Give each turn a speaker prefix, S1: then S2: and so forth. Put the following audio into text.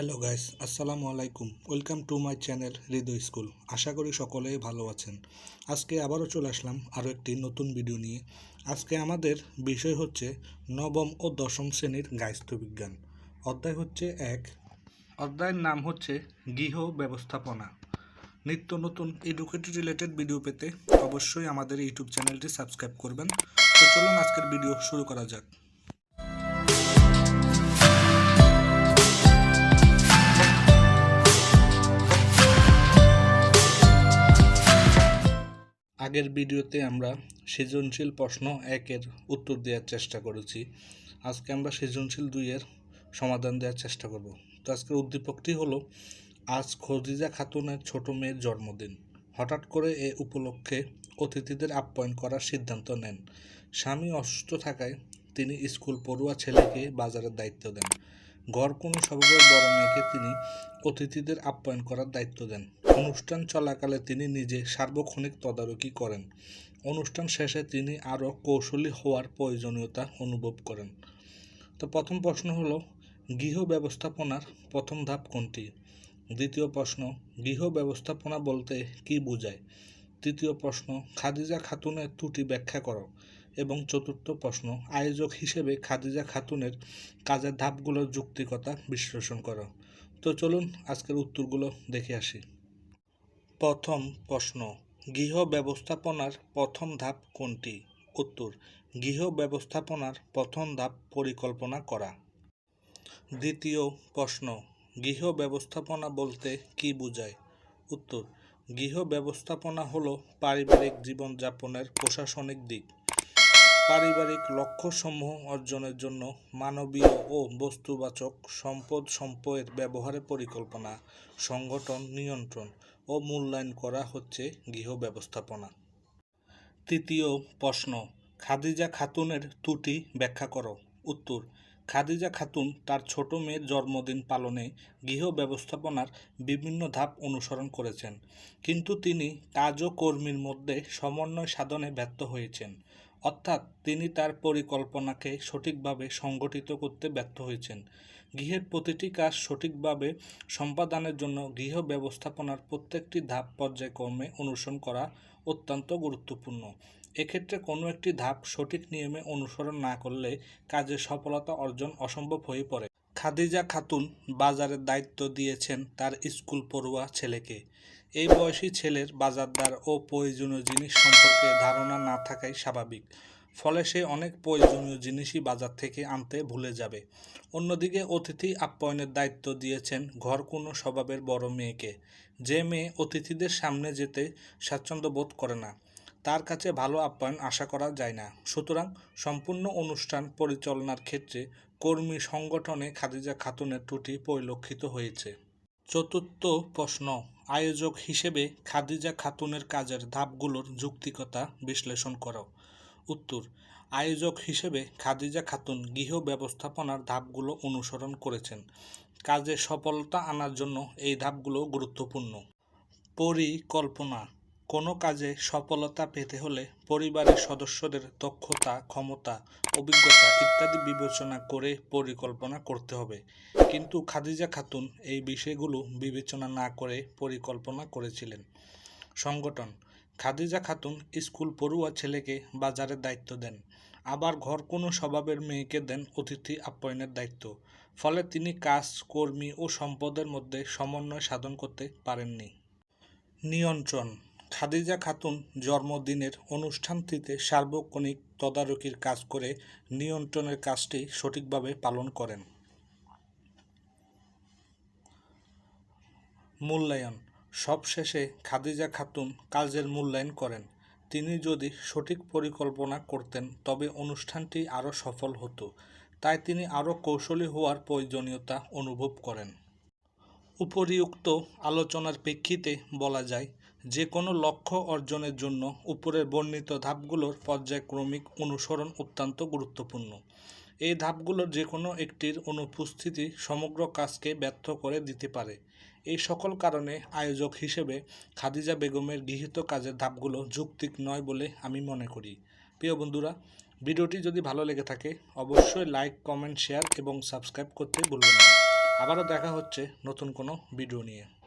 S1: Hello guys আসসালামু আলাইকুম welcome to my channel Hridoy school আশা করি সকলেই ভালো আছেন। আজকে আবারও চলে আসলাম আরও একটি নতুন ভিডিও নিয়ে। আজকে আমাদের বিষয় হচ্ছে নবম ও দশম শ্রেণির গাইস্থ বিজ্ঞান অধ্যায় হচ্ছে এক। অধ্যায়ের নাম হচ্ছে গৃহ ব্যবস্থাপনা। নিত্য নতুন এডুকেটেড রিলেটেড ভিডিও পেতে অবশ্যই আমাদের ইউটিউব চ্যানেলটি সাবস্ক্রাইব করবেন। তো চলুন আজকের ভিডিও শুরু করা যাক। আগের ভিডিওতে আমরা সৃজনশীল প্রশ্ন একের উত্তর দেওয়ার চেষ্টা করেছি। আজকে আমরা সৃজনশীল দুইয়ের সমাধান দেওয়ার চেষ্টা করব। তো আজকের উদ্দীপকটি হলো, আজ খদিজা খাতুনের ছোট মেয়ের জন্মদিন। হঠাৎ করে এ উপলক্ষে অতিথিদের আপ্যায়ন করার সিদ্ধান্ত নেন। স্বামী অসুস্থ থাকায় তিনি স্কুল পড়ুয়া ছেলেকে বাজারের দায়িত্ব দেন। ঘর কোনো সভাপতি বড় মেয়েকে তিনি অতিথিদের আপ্যায়ন করার দায়িত্ব দেন। অনুষ্ঠান চলাকালে তিনি নিজে সার্বক্ষণিক তদারকি করেন। অনুষ্ঠান শেষে তিনি আরও কৌশলী হওয়ার প্রয়োজনীয়তা অনুভব করেন। তো প্রথম প্রশ্ন হলো, গৃহ ব্যবস্থাপনার প্রথম ধাপ কোনটি? দ্বিতীয় প্রশ্ন, গৃহ ব্যবস্থাপনা বলতে কি বোঝায়? তৃতীয় প্রশ্ন, খাদিজা খাতুনের ত্রুটি ব্যাখ্যা করো। এবং চতুর্থ প্রশ্ন, আয়োজক হিসেবে খাদিজা খাতুনের কাজের ধাপগুলোর যুক্তিকতা বিশ্লেষণ করো। তো চলুন আজকের উত্তরগুলো দেখে আসি। প্রথম প্রশ্ন, গৃহ ব্যবস্থাপনার প্রথম ধাপ কোনটি? উত্তর, গৃহ ব্যবস্থাপনার প্রথম ধাপ পরিকল্পনা করা। দ্বিতীয় প্রশ্ন, গৃহ ব্যবস্থাপনা বলতে কি বোঝায়? উত্তর, গৃহ ব্যবস্থাপনা হল পারিবারিক জীবনযাপনের প্রশাসনিক দিক। পারিবারিক লক্ষ্যসমূহ অর্জনের জন্য মানবীয় ও বস্তুবাচক সম্পদ সম্পদের ব্যবহারের পরিকল্পনা, সংগঠন নিয়ন্ত্রণ ও মূল্যায়ন করা হচ্ছে গৃহ ব্যবস্থাপনা। তৃতীয় প্রশ্ন, খাদিজা খাতুনের ত্রুটি ব্যাখ্যা করো। উত্তর, খাদিজা খাতুন তার ছোট মেয়ের জন্মদিন পালনে গৃহ ব্যবস্থাপনার বিভিন্ন ধাপ অনুসরণ করেছেন। কিন্তু তিনি কাজ ও কর্মীর মধ্যে সমন্বয় সাধনে ব্যর্থ হয়েছেন। অর্থাৎ তিনি তার পরিকল্পনাকে সঠিকভাবে সংগঠিত করতে ব্যর্থ হয়েছেন। গৃহের প্রতিটি কাজ সঠিকভাবে সম্পাদনের জন্য গৃহ ব্যবস্থাপনার প্রত্যেকটি ধাপ পর্যায়ক্রমে অনুসরণ করা অত্যন্ত গুরুত্বপূর্ণ। এক্ষেত্রে কোনো একটি ধাপ সঠিক নিয়মে অনুসরণ না করলে কাজের সফলতা অর্জন অসম্ভব হয়ে পড়ে। খাদিজা খাতুন বাজারের দায়িত্ব দিয়েছেন তার স্কুল পড়ুয়া ছেলেকে। এই বয়সী ছেলের বাজারদার ও প্রয়োজনীয় জিনিস সম্পর্কে ধারণা না থাকাই স্বাভাবিক। ফলে সে অনেক প্রয়োজনীয় জিনিসই বাজার থেকে আনতে ভুলে যাবে। অন্যদিকে অতিথি আপ্যায়নের দায়িত্ব দিয়েছেন ঘর কোনো স্বভাবের বড় মেয়েকে। যে মেয়ে অতিথিদের সামনে যেতে স্বাচ্ছন্দ্য বোধ করে না, তার কাছে ভালো আপ্যায়ন আশা করা যায় না। সুতরাং সম্পূর্ণ অনুষ্ঠান পরিচালনার ক্ষেত্রে কর্মী সংগঠনে খাদিজা খাতুনের ত্রুটি পরিলক্ষিত হয়েছে। চতুর্থ প্রশ্ন, আয়োজক হিসেবে খাদিজা খাতুনের কাজের ধাপগুলোর যুক্তিকতা বিশ্লেষণ করো। উত্তর, আয়োজক হিসেবে খাদিজা খাতুন গৃহ ব্যবস্থাপনার ধাপগুলো অনুসরণ করেছেন। কাজে সফলতা আনার জন্য এই ধাপগুলো গুরুত্বপূর্ণ। পরিকল্পনা কোনো কাজে সফলতা পেতে হলে পরিবারের সদস্যদের দক্ষতা, ক্ষমতা, অভিজ্ঞতা ইত্যাদি বিবেচনা করে পরিকল্পনা করতে হবে। কিন্তু খাদিজা খাতুন এই বিষয়গুলো বিবেচনা না করে পরিকল্পনা করেছিলেন। সংগঠন, খাদিজা খাতুন স্কুল পড়ুয়া ছেলেকে বাজারের দায়িত্ব দেন। আবার ঘর কোনো স্বভাবের মেয়েকে দেন অতিথি আপ্যায়নের দায়িত্ব। ফলে তিনি কাজ, কর্মী ও সম্পদের মধ্যে সমন্বয় সাধন করতে পারেননি। নিয়ন্ত্রণ খাদিজা খাতুন জন্মদিনের অনুষ্ঠানটিতে সার্বক্ষণিক তদারকির কাজ করে নিয়ন্ত্রণের কাজটি সঠিকভাবে পালন করেন। মূল্যায়ন। সবশেষে খাদিজা খাতুন কাজের মূল্যায়ন করেন। তিনি যদি সঠিক পরিকল্পনা করতেন, তবে অনুষ্ঠানটি আরও সফল হতো। তাই তিনি আরও কৌশলী হওয়ার প্রয়োজনীয়তা অনুভব করেন। উপরিউক্ত আলোচনার প্রেক্ষিতে বলা যায় যে কোনো লক্ষ্য অর্জনের জন্য উপরের বর্ণিত ধাপগুলোর পর্যায়ক্রমিক অনুসরণ অত্যন্ত গুরুত্বপূর্ণ। এই ধাপগুলোর যে কোনো একটির অনুপস্থিতি সমগ্র কাজকে ব্যর্থ করে দিতে পারে। এই সকল কারণে আয়োজক হিসেবে খাদিজা বেগমের গৃহীত কাজের ধাপগুলো যৌক্তিক নয় বলে আমি মনে করি। প্রিয় বন্ধুরা, ভিডিওটি যদি ভালো লেগে থাকে, অবশ্যই লাইক, কমেন্ট, শেয়ার এবং সাবস্ক্রাইব করতে ভুলবেন না। আবারও দেখা হচ্ছে নতুন কোনো ভিডিও নিয়ে।